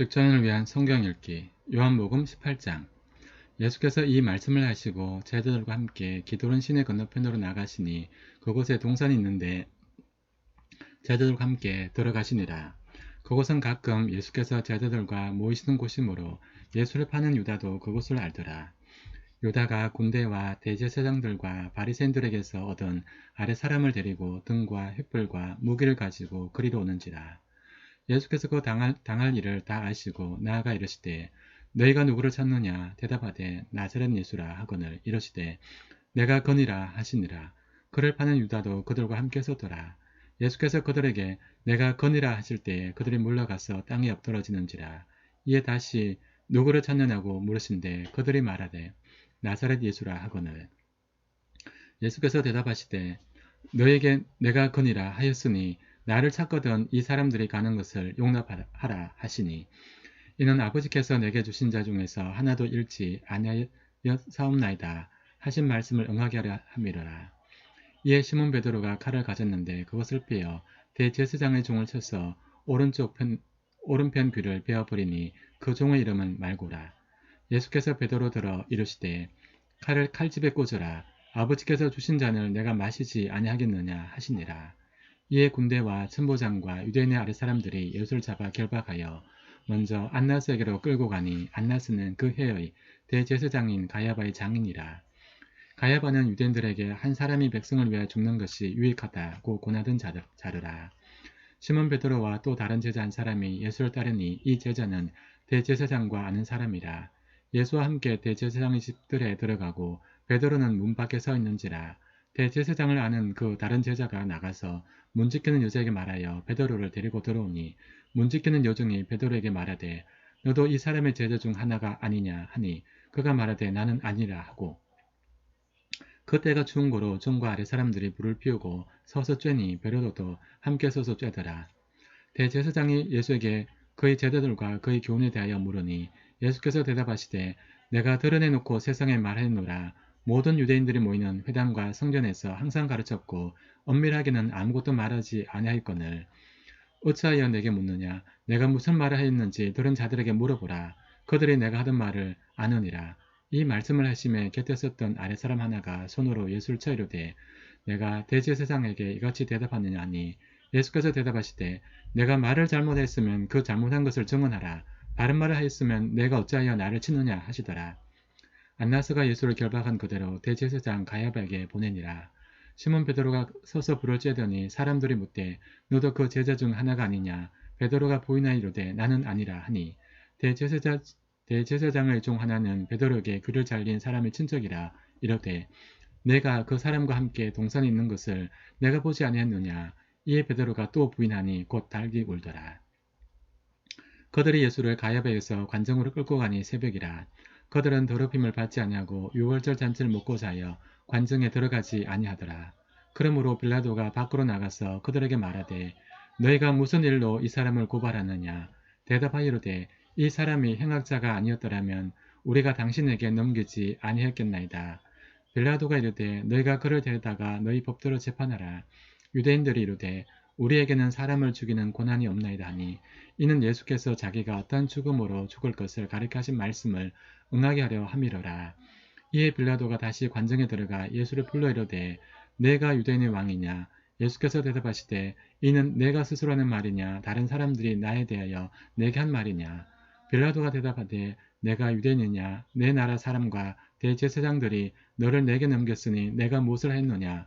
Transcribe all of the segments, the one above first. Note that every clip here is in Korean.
직전을 위한 성경 읽기 요한복음 18장 예수께서 이 말씀을 하시고 제자들과 함께 기도른 시내 건너편으로 나가시니 그곳에 동산이 있는데 제자들과 함께 들어가시니라. 그곳은 가끔 예수께서 제자들과 모이시는 곳이므로 예수를 파는 유다도 그곳을 알더라. 유다가 군대와 대제사장들과 바리새인들에게서 얻은 아래 사람을 데리고 등과 횃불과 무기를 가지고 그리로 오는지라. 예수께서 그 당할, 당할 일을 다 아시고 나아가 이르시되 너희가 누구를 찾느냐? 대답하되 나사렛 예수라 하거늘 이르시되 내가 거니라 하시니라. 그를 파는 유다도 그들과 함께 서더라. 예수께서 그들에게 내가 거니라 하실 때에 그들이 물러가서 땅에 엎드러지는지라. 이에 다시 누구를 찾느냐고 물으신데 그들이 말하되 나사렛 예수라 하거늘. 예수께서 대답하시되 너에게 내가 거니라 하였으니 나를 찾거든 이 사람들이 가는 것을 용납하라 하시니 이는 아버지께서 내게 주신 자 중에서 하나도 잃지 아니하였사옵나이다 하신 말씀을 응하게 하려 함이라. 이에 시몬 베드로가 칼을 가졌는데 그것을 빼어 대제사장의 종을 쳐서 오른쪽 편 오른편 귀를 베어버리니 그 종의 이름은 말고라. 예수께서 베드로 들어 이르시되 칼을 칼집에 꽂으라. 아버지께서 주신 잔을 내가 마시지 아니하겠느냐 하시니라. 이에 군대와 천보장과 유대인의 아랫사람들이 예수를 잡아 결박하여 먼저 안나스에게로 끌고 가니 안나스는 그 해의 대제사장인 가야바의 장인이라. 가야바는 유대인들에게 한 사람이 백성을 위하여 죽는 것이 유익하다고 권하던 자르라. 시몬 베드로와 또 다른 제자 한 사람이 예수를 따르니 이 제자는 대제사장과 아는 사람이라. 예수와 함께 대제사장의 집들에 들어가고 베드로는 문 밖에 서 있는지라. 대제사장을 아는 그 다른 제자가 나가서 문 지키는 여자에게 말하여 베드로를 데리고 들어오니 문 지키는 여종이 베드로에게 말하되 너도 이 사람의 제자 중 하나가 아니냐 하니 그가 말하되 나는 아니라 하고 그때가 추운 거로 종과 아래 사람들이 불을 피우고 서서 쬐니 베드로도 함께 서서 쬐더라. 대제사장이 예수에게 그의 제자들과 그의 교훈에 대하여 물으니 예수께서 대답하시되 내가 드러내놓고 세상에 말하노라 모든 유대인들이 모이는 회당과 성전에서 항상 가르쳤고 엄밀하게는 아무것도 말하지 아니하였거늘 어찌하여 내게 묻느냐? 내가 무슨 말을 하였는지 들은 자들에게 물어보라. 그들이 내가 하던 말을 아느니라. 이 말씀을 하심에 곁에 섰던 아랫사람 하나가 손으로 예수를 쳐 이르되 내가 대제사장에게 이같이 대답하느냐 하니 예수께서 대답하시되 내가 말을 잘못했으면 그 잘못한 것을 증언하라. 바른 말을 하였으면 내가 어찌하여 나를 치느냐 하시더라 안나스가 예수를 결박한 그대로 대제사장 가야바에게 보내니라. 시몬 베드로가 서서 불을 쬐더니 사람들이 묻되 너도 그 제자 중 하나가 아니냐? 베드로가 보이나 이르되 나는 아니라 하니. 대제사장, 대제사장의 종 하나는 베드로에게 귀를 잘린 사람의 친척이라. 이르되 내가 그 사람과 함께 동산에 있는 것을 내가 보지 아니했느냐? 이에 베드로가 또 부인하니 곧 달기 울더라. 그들이 예수를 가야바에서 관정으로 끌고 가니 새벽이라 그들은 더럽힘을 받지 아니하고 유월절 잔치를 먹고자 하여 관정에 들어가지 아니하더라. 그러므로 빌라도가 밖으로 나가서 그들에게 말하되 너희가 무슨 일로 이 사람을 고발하느냐 대답하이로되 이 사람이 행악자가 아니었더라면 우리가 당신에게 넘기지 아니했겠나이다. 빌라도가 이르되 너희가 그를 데려다가 너희 법대로 재판하라. 유대인들이 이르되 우리에게는 사람을 죽이는 권한이 없나이다 하니 이는 예수께서 자기가 어떤 죽음으로 죽을 것을 가리켜하신 말씀을 응하게 하려 함이로라. 이에 빌라도가 다시 관정에 들어가 예수를 불러 이르되 내가 유대인의 왕이냐? 예수께서 대답하시되 이는 내가 스스로 하는 말이냐? 다른 사람들이 나에 대하여 내게 한 말이냐? 빌라도가 대답하되 내가 유대인이냐? 내 나라 사람과 대제사장들이 너를 내게 넘겼으니 내가 무엇을 했느냐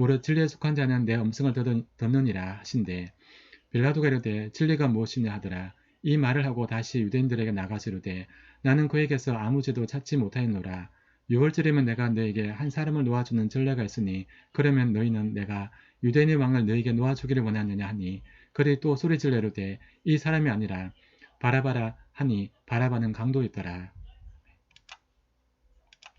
무릇 진리에 속한 자는 내 음성을 듣느니라 하신대. 빌라도가 이르되 진리가 무엇이냐 하더라. 이 말을 하고 다시 유대인들에게 나가서 이르되 나는 그에게서 아무 죄도 찾지 못하였노라. 유월절이면 내가 너에게 한 사람을 놓아주는 전례가 있으니 그러면 너희는 내가 유대인의 왕을 너에게 놓아주기를 원하느냐 하니 그들이 또 소리질러 이르되 이 사람이 아니라 바라바라 하니 바라바는 강도였더라.